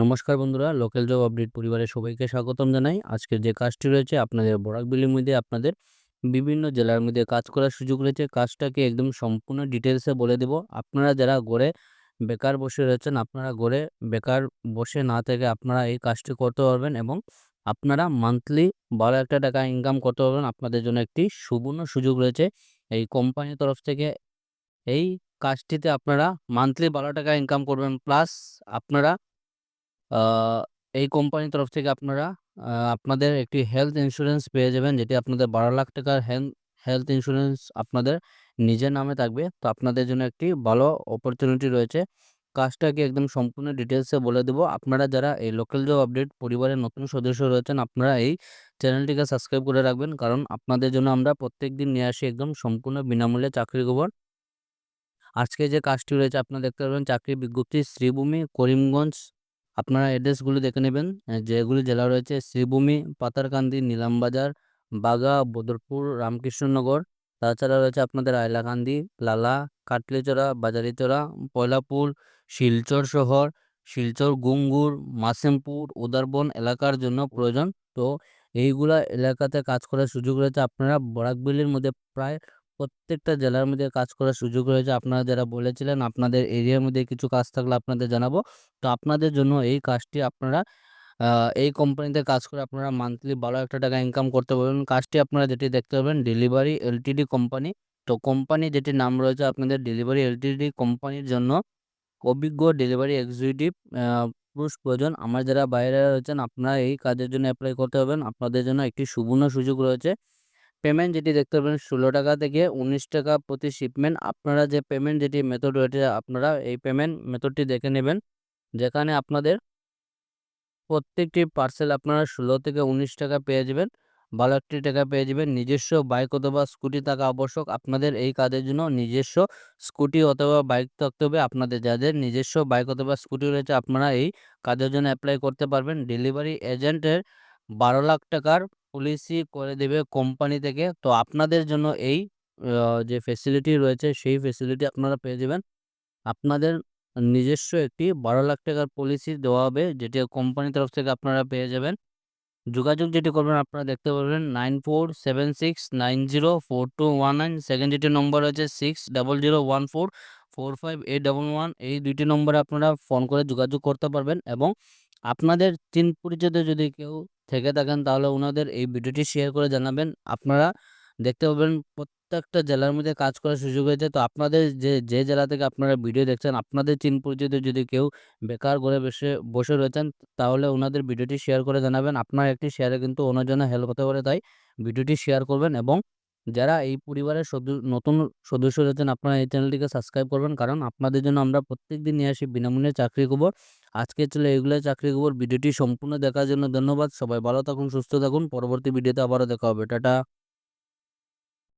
নমস্কার বন্ধুরা, local job update পরিবারের সবাইকে স্বাগতম জানাই। আজকের যে কাজটি রয়েছে, আপনাদের বরাকবিলির মধ্যে আপনাদের বিভিন্ন জেলার মধ্যে কাজ করার সুযোগ রয়েছে। কাজটাকে একদম সম্পূর্ণ ডিটেলসে বলে দেব। আপনারা যারা গড়ে বেকার বসে রয়েছেন, আপনারা গড়ে বেকার বসে না থেকে আপনারা এই কাজটি করতে পারবেন এবং আপনারা মান্থলি বারো একটা টাকা ইনকাম করতে পারবেন। আপনাদের জন্য একটি সুবর্ণ সুযোগ রয়েছে। এই কোম্পানির তরফ থেকে এই কাজটিতে আপনারা মান্থলি বারো টাকা ইনকাম করবেন। প্লাস আপনারা এই কোম্পানির তরফ থেকে আপনারা আপনাদের একটি হেলথ ইন্স্যুরেন্স পেয়ে যাবেন যেটি আপনাদের ১২ লাখ টাকার হেলথ ইন্স্যুরেন্স আপনাদের নিজের নামে থাকবে। তো আপনাদের জন্য একটি ভালো অপরচুনিটি রয়েছে। কাজটাকে একদম সম্পূর্ণ ডিটেলসে বলে দেবো আপনারা যারা এই লোকাল জব আপডেট পরিবারের নতুন সদস্য রয়েছেন আপনারা এই চ্যানেলটিকে সাবস্ক্রাইব করে রাখবেন। কারণ আপনাদের জন্য আমরা প্রত্যেকদিন নিয়ে আসি একদম সম্পূর্ণ বিনামূল্যে চাকরির খবর। আজকে যে কাজটি রয়েছে আপনারা দেখতে পারবেন চাকরির বিজ্ঞপ্তি শ্রীভূমি, করিমগঞ্জ আপনারা অ্যাড্রেসগুলো দেখে নেবেন যেগুলি জেলা রয়েছে শ্রীভূমি, পাতারকান্দি, নিলামবাজার, বাগা, বদরপুর, রামকৃষ্ণনগর। তাছাড়া রয়েছে আপনাদের হাইলাকান্দি, লালা, কাটলিচড়া, বাজারিচড়া, পয়লাপুর, শিলচর শহর, শিলচর গুঙ্গুর, মাসেমপুর, উদারবন এলাকার জন্য প্রয়োজন। তো এইগুলা এলাকাতে কাজ করার সুযোগ রয়েছে। আপনারা বরাকবিলির মধ্যে প্রায় প্রত্যেকটা জেলার মধ্যে কাজ করার সুযোগ রয়েছে। আপনারা যারা বলেছিলেন আপনাদের এরিয়ার মধ্যে কিছু কাজ থাকলে আপনাদের জানাব। তো আপনাদের জন্য এই কাজটি আপনারা এই কোম্পানিতে কাজ করে আপনারা মান্থলি ভালো একটা টাকা ইনকাম করতে পারবেন। কাজটি আপনারা যেটি দেখতে পাবেন ডেলিভারি এলটিডি কোম্পানি। তো কোম্পানি যেটির নাম রয়েছে আপনাদের ডেলিভারি এলটিডি কোম্পানির জন্য অভিজ্ঞ ডেলিভারি এক্সিকিউটিভ পুরুষ প্রয়োজন। আমার যারা বাইরে রয়েছেন, আপনারা এই কাজের জন্য অ্যাপ্লাই করতে পারবেন। আপনাদের জন্য একটি সুবর্ণ সুযোগ রয়েছে। পেমেন্ট যেটি দেখতে পাবেন ৳১৬ থেকে ৳১৯ প্রতি শিপমেন্ট। আপনারা যে পেমেন্ট যেটি মেথড রয়েছে, আপনারা এই পেমেন্ট মেথডটি দেখে নেবেন। যেখানে আপনাদের প্রত্যেকটি পার্সেল আপনারা ৳১৬ থেকে ৳১৯ পেয়ে যাবেন। ভালো একটি টাকা পেয়ে যাবেন। নিজস্ব বাইক অথবা স্কুটি থাকা আবশ্যক। আপনাদের এই কাজের জন্য নিজস্ব স্কুটি অথবা বাইক থাকতে হবে। আপনাদের যাদের নিজস্ব বাইক অথবা স্কুটি রয়েছে, আপনারা এই কাজের জন্য অ্যাপ্লাই করতে পারবেন। ডেলিভারি এজেন্টের ৳১২ লাখ টাকার পলিসি করে দেবে কোম্পানি থেকে। তো আপনাদের জন্য এই যে ফেসিলিটি রয়েছে, সেই ফেসিলিটি আপনারা পেয়ে যাবেন। আপনাদের নিজস্ব একটি ৳১২ লাখ টাকার পলিসি দেওয়া হবে, যেটি কোম্পানির তরফ থেকে আপনারা পেয়ে যাবেন। যোগাযোগ যেটি করবেন, আপনারা দেখতে পারবেন 9476904219 সেকেন্ড যেটি নম্বর রয়েছে 6001445811 এই দুইটি নম্বরে আপনারা ফোন করে যোগাযোগ করতে পারবেন এবং আপনাদের চিন পরিচিত যদি কেউ থেকে থাকেন তাহলে ওনাদের এই ভিডিওটি শেয়ার করে জানাবেন। আপনারা দেখতে পাবেন প্রত্যেকটা জেলার মধ্যে কাজ করার সুযোগ হয়েছে। তো আপনাদের যে, যে জেলা থেকে আপনারা ভিডিও দেখছেন আপনাদের চিন পরিচিত যদি কেউ বেকার ঘরে বসে বসে রয়েছেন তাহলে ওনাদের ভিডিওটি শেয়ার করে জানাবেন। আপনার একটি শেয়ারে কিন্তু অন্যজনের হেল্প হতে পারে তাই ভিডিওটি শেয়ার করবেন এবং যারা এই পরিবারের নতুন সদস্য রয়েছেন আপনারা এই চ্যানেলটিকে সাবস্ক্রাইব করবেন। কারণ আপনাদের জন্য আমরা প্রত্যেক দিন নিয়ে আসি বিনামূল্যে চাকরি খবর। আজকে ছিল এগুলাই চাকরি খবর। ভিডিওটি সম্পূর্ণ দেখার জন্য ধন্যবাদ। সবাই ভালো থাকুন, সুস্থ থাকুন। পরবর্তী ভিডিওতে আবারও দেখা হবে। টাটা।